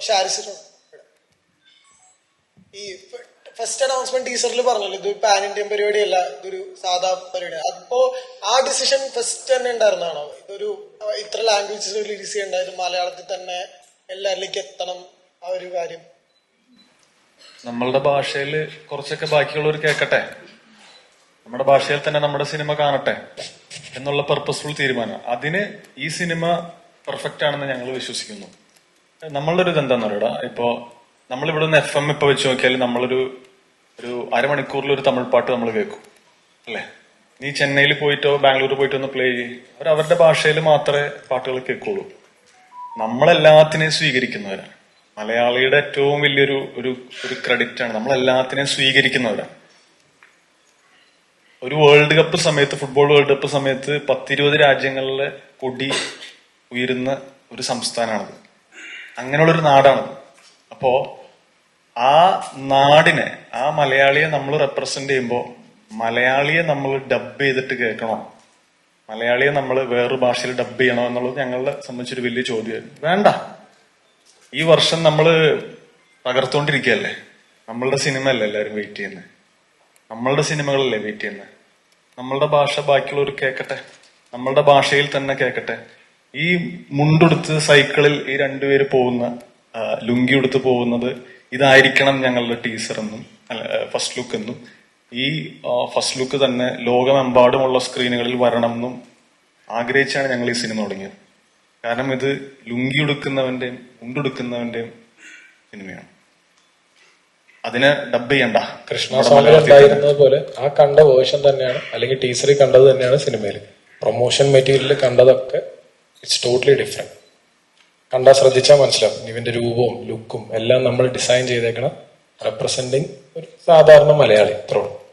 ഷാരിസിനാണ് ഈ first announcement ടീച്ചറിൽ പറഞ്ഞല്ലോ ഇത് പാൻ ഇന്ത്യൻ പരിപാടിയല്ല ഇതൊരു സാധാ പരിപാടി അപ്പോ ആ ഡിസിഷൻ ഫസ്റ്റ് തന്നെ ഉണ്ടായിരുന്നാണോ? ഇതൊരു ഇത്ര ലാംഗ്വേജസ് റിലീസ് ചെയ്യണ്ടായത് മലയാളത്തിൽ തന്നെ എല്ലാവരിലേക്ക് എത്തണം ആ ഒരു കാര്യം. നമ്മളുടെ ഭാഷയിൽ കുറച്ചൊക്കെ ബാക്കിയുള്ളവർ കേൾക്കട്ടെ നമ്മുടെ ഭാഷയിൽ തന്നെ നമ്മുടെ സിനിമ കാണട്ടെ എന്നുള്ള പർപ്പസ്ഫുൾ തീരുമാനം. അതിന് ഈ സിനിമ പെർഫെക്റ്റ് ആണെന്ന് ഞങ്ങൾ വിശ്വസിക്കുന്നു. നമ്മളുടെ ഒരു ഇതെന്താന്ന് പറയടാ ഇപ്പോ നമ്മളിവിടെ നിന്ന് എഫ് എം ഇപ്പൊ വെച്ച് നോക്കിയാൽ നമ്മളൊരു ഒരു അരമണിക്കൂറിൽ ഒരു തമിഴ് പാട്ട് നമ്മൾ കേൾക്കും അല്ലേ? നീ ചെന്നൈയിൽ പോയിട്ടോ ബാംഗ്ലൂർ പോയിട്ടോ ഒന്ന് പ്ലേ ചെയ്യും. അവർ അവരുടെ ഭാഷയിൽ മാത്രമേ പാട്ടുകൾ കേൾക്കുള്ളൂ. നമ്മളെല്ലാത്തിനെയും സ്വീകരിക്കുന്നവരാണ് മലയാളിയുടെ ഏറ്റവും വലിയൊരു ഒരു ഒരു ക്രെഡിറ്റ് ആണ്. നമ്മളെല്ലാത്തിനെയും സ്വീകരിക്കുന്നവരാണ് ഒരു വേൾഡ് കപ്പ് സമയത്ത് ഫുട്ബോൾ വേൾഡ് കപ്പ് സമയത്ത് പത്തിരുപത് രാജ്യങ്ങളിലെ കൊടി ഉയരുന്ന ഒരു സംസ്ഥാനമാണത് അങ്ങനെയുള്ളൊരു നാടാണ്. അപ്പോ ആ നാടിനെ ആ മലയാളിയെ നമ്മൾ റെപ്രസെന്റ് ചെയ്യുമ്പോൾ മലയാളിയെ നമ്മൾ ഡബ് ചെയ്തിട്ട് കേൾക്കണോ. മലയാളിയെ നമ്മൾ വേറൊരു ഭാഷയിൽ ഡബ് ചെയ്യണോ എന്നുള്ളത് ഞങ്ങളെ സംബന്ധിച്ചൊരു വലിയ ചോദ്യമായിരുന്നു വേണ്ട. ഈ വർഷം നമ്മൾ തകർത്തോണ്ടിരിക്കുകയല്ലേ? നമ്മളുടെ സിനിമ അല്ലേ എല്ലാവരും വെയിറ്റ് ചെയ്യുന്നത് നമ്മളുടെ സിനിമകളല്ലേ വെയിറ്റ് ചെയ്യുന്നത് നമ്മളുടെ ഭാഷ ബാക്കിയുള്ളവർ കേൾക്കട്ടെ? നമ്മളുടെ ഭാഷയിൽ തന്നെ കേൾക്കട്ടെ? ഈ മുണ്ടെടുത്ത് സൈക്കിളിൽ ഈ രണ്ടുപേര് പോകുന്ന ലുങ്കി എടുത്ത് പോകുന്നത് ഇതായിരിക്കണം ഞങ്ങളുടെ ടീസർ എന്നും ഫസ്റ്റ് ലുക്ക് എന്നും. ഈ ഫസ്റ്റ് ലുക്ക് തന്നെ ലോകമെമ്പാടുമുള്ള സ്ക്രീനുകളിൽ വരണം എന്നും ആഗ്രഹിച്ചാണ് ഞങ്ങൾ ഈ സിനിമ തുടങ്ങിയത്. കാരണം ഇത് ലുങ്കി ഉടുക്കുന്നവന്റെയും മുണ്ടുടുക്കുന്നവന്റെയും സിനിമയാണ് അതിനെ ഡബ് ചെയ്യണ്ട. കൃഷ്ണ പോലെ ആ കണ്ട വേർഷൻ തന്നെയാണ് അല്ലെങ്കിൽ ടീച്ചറിൽ കണ്ടത് തന്നെയാണ് സിനിമയിൽ പ്രൊമോഷൻ മെറ്റീരിയലിൽ കണ്ടതൊക്കെ ഇറ്റ്സ് ടോട്ടലി ഡിഫറെന്റ് കണ്ടാൽ ശ്രദ്ധിച്ചാൽ മനസ്സിലാവും. ഇവന്റെ രൂപവും ലുക്കും എല്ലാം നമ്മൾ ഡിസൈൻ ചെയ്തേക്കണം റെപ്രസെന്റിങ് ഒരു സാധാരണ മലയാളി. ഇത്രേ ഉള്ളൂ.